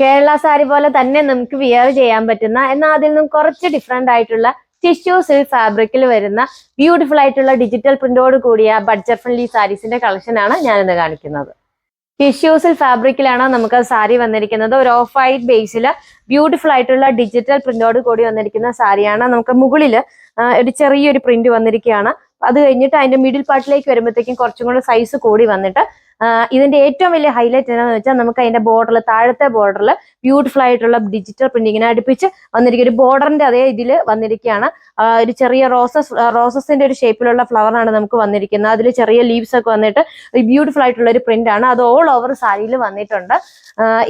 കേരള സാരി പോലെ തന്നെ നമുക്ക് വിയർ ചെയ്യാൻ പറ്റുന്ന എന്നാൽ അതിൽ നിന്നും കുറച്ച് ഡിഫറെന്റ് ആയിട്ടുള്ള ടിഷ്യൂ സിൽക്ക് ഫാബ്രിക്കിൽ വരുന്ന ബ്യൂട്ടിഫുൾ ആയിട്ടുള്ള ഡിജിറ്റൽ പ്രിന്റോട് കൂടിയ ബഡ്ജറ്റ് ഫ്രണ്ട്ലി സാരീസിന്റെ കളക്ഷനാണ് ഞാനിന്ന് കാണിക്കുന്നത്. ടിഷ്യൂ സിൽക്ക് ഫാബ്രിക്കിലാണ് നമുക്ക് സാരി വന്നിരിക്കുന്നത്. ഒരു ഓഫ് വൈറ്റ് ബേസിൽ ബ്യൂട്ടിഫുൾ ആയിട്ടുള്ള ഡിജിറ്റൽ പ്രിന്റോട് കൂടി വന്നിരിക്കുന്ന സാരിയാണ്. നമുക്ക് മുകളിൽ ഒരു ചെറിയൊരു പ്രിന്റ് വന്നിരിക്കുകയാണ്. അത് കഴിഞ്ഞിട്ട് അതിന്റെ മിഡിൽ പാർട്ടിലേക്ക് വരുമ്പോഴത്തേക്കും കുറച്ചും കൂടെ സൈസ് കൂടി വന്നിട്ട് ഇതിന്റെ ഏറ്റവും വലിയ ഹൈലൈറ്റ് എന്താണെന്ന് വെച്ചാൽ നമുക്ക് അതിന്റെ ബോർഡറിൽ താഴത്തെ ബോർഡറിൽ ബ്യൂട്ടിഫുൾ ആയിട്ടുള്ള ഡിജിറ്റൽ പ്രിന്റിങ്ങിനെ അടുപ്പിച്ച് വന്നിരിക്കുക ഒരു ബോർഡറിന്റെ അതേ ഇതിൽ വന്നിരിക്കുകയാണ്. ഒരു ചെറിയ റോസസ് റോസസിന്റെ ഒരു ഷേപ്പിലുള്ള ഫ്ലവറാണ് നമുക്ക് വന്നിരിക്കുന്നത്. അതിൽ ചെറിയ ലീവ്സ് ഒക്കെ വന്നിട്ട് ബ്യൂട്ടിഫുൾ ആയിട്ടുള്ള ഒരു പ്രിന്റ് ആണ്. അത് ഓൾ ഓവർ സാരിയിൽ വന്നിട്ടുണ്ട്.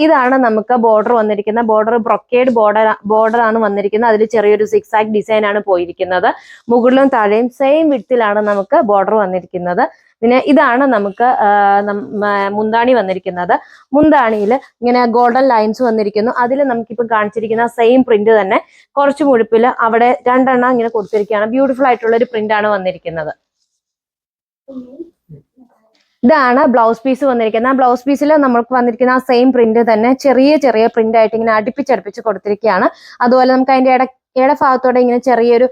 ഇതാണ് നമുക്ക് ബോർഡർ വന്നിരിക്കുന്നത്. ബോർഡർ ബ്രൊക്കേഡ് ബോർഡർ ബോർഡർ ആണ് വന്നിരിക്കുന്നത്. അതിൽ ചെറിയൊരു സിക്സ് ആക്ട് ഡിസൈൻ ആണ് പോയിരിക്കുന്നത്. മുകളിലും താഴെയും സെയിം വിട്ടിലാണ് നമുക്ക് ബോർഡർ വന്നിരിക്കുന്നത്. പിന്നെ ഇതാണ് നമുക്ക് മുന്താണി വന്നിരിക്കുന്നത്. മുന്താണിയിൽ ഇങ്ങനെ ഗോൾഡൻ ലൈൻസ് വന്നിരിക്കുന്നു. അതിൽ നമുക്കിപ്പോൾ കാണിച്ചിരിക്കുന്ന സെയിം പ്രിന്റ് തന്നെ. കുറച്ച് മുഴുപ്പിൽ അവിടെ രണ്ടെണ്ണം ഇങ്ങനെ കൊടുത്തിരിക്കുകയാണ്. ബ്യൂട്ടിഫുൾ ആയിട്ടുള്ള ഒരു പ്രിന്റ് ആണ് വന്നിരിക്കുന്നത്. ഇതാണ് ബ്ലൗസ് പീസ് വന്നിരിക്കുന്നത്. ആ ബ്ലൗസ് പീസിൽ നമുക്ക് വന്നിരിക്കുന്ന ആ സെയിം പ്രിന്റ് തന്നെ ചെറിയ ചെറിയ പ്രിന്റ് ആയിട്ട് ഇങ്ങനെ അടുപ്പിച്ചടുപ്പിച്ച് കൊടുത്തിരിക്കുകയാണ്. അതുപോലെ നമുക്ക് അതിന്റെ ഇട ഇട ഭാഗത്തോടെ ഇങ്ങനെ ചെറിയൊരു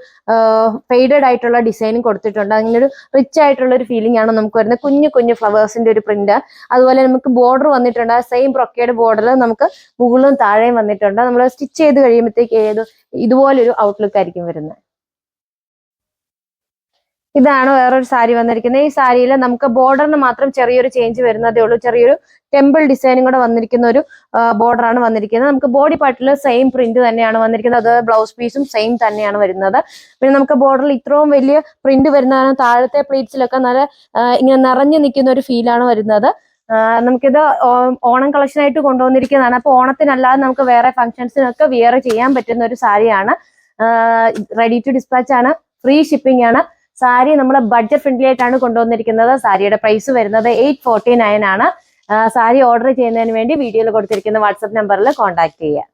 ഫെയ്ഡഡ് ആയിട്ടുള്ള ഡിസൈനും കൊടുത്തിട്ടുണ്ട്. അങ്ങനെ ഒരു റിച്ച് ആയിട്ടുള്ള ഒരു ഫീലിംഗ് ആണ് നമുക്ക് വരുന്നത്. കുഞ്ഞു കുഞ്ഞു ഫ്ലവേഴ്സിന്റെ ഒരു പ്രിന്റ് അതുപോലെ നമുക്ക് ബോർഡർ വന്നിട്ടുണ്ട്. ആ സെയിം ബ്രൊക്കേഡ് ബോർഡർ നമുക്ക് മുകളിലും താഴെയും വന്നിട്ടുണ്ട്. നമ്മൾ സ്റ്റിച്ച് ചെയ്ത് കഴിയുമ്പോഴത്തേക്ക് ഏത് ഇതുപോലൊരു ഔട്ട്ലുക്ക് ആയിരിക്കും വരുന്നത്. ഇതാണ് വേറൊരു സാരി വന്നിരിക്കുന്നത്. ഈ സാരിയിൽ നമുക്ക് ബോർഡറിന് മാത്രം ചെറിയൊരു ചേഞ്ച് വരുന്നതേ ഉള്ളൂ. ചെറിയൊരു ടെമ്പിൾ ഡിസൈനും കൂടെ വന്നിരിക്കുന്ന ഒരു ബോർഡറാണ് വന്നിരിക്കുന്നത്. നമുക്ക് ബോഡി പാർട്ടിൽ സെയിം പ്രിന്റ് തന്നെയാണ് വന്നിരിക്കുന്നത്. അത് ബ്ലൗസ് പീസും സെയിം തന്നെയാണ് വരുന്നത്. പിന്നെ നമുക്ക് ബോർഡറിൽ ഇത്രയും വലിയ പ്രിന്റ് വരുന്നതാണ്. താഴത്തെ പ്ലേറ്റ്സിലൊക്കെ നല്ല ഇങ്ങനെ നിറഞ്ഞു നിൽക്കുന്ന ഒരു ഫീലാണ് വരുന്നത്. നമുക്കിത് ഓണം കളക്ഷൻ ആയിട്ട് കൊണ്ടുവന്നിരിക്കുന്നതാണ്. അപ്പൊ ഓണത്തിനല്ലാതെ നമുക്ക് വേറെ ഫംഗ്ഷൻസിനൊക്കെ വിയർ ചെയ്യാൻ പറ്റുന്ന ഒരു സാരിയാണ്. റെഡി ടു ഡിസ്പാച്ച് ആണ്. ഫ്രീ ഷിപ്പിംഗ് ആണ്. സാരി നമ്മൾ ബഡ്ജറ്റ് ഫ്രണ്ട്ലി ആയിട്ടാണ് കൊണ്ടുവന്നിരിക്കുന്നത്. സാരിയുടെ പ്രൈസ് വരുന്നത് എയ്റ്റ് ഫോർട്ടി നയൻ ആണ്. സാരി ഓർഡർ ചെയ്യുന്നതിന് വേണ്ടി വീഡിയോയിൽ കൊടുത്തിരിക്കുന്ന വാട്സപ്പ് നമ്പറിൽ കോൺടാക്ട് ചെയ്യുക.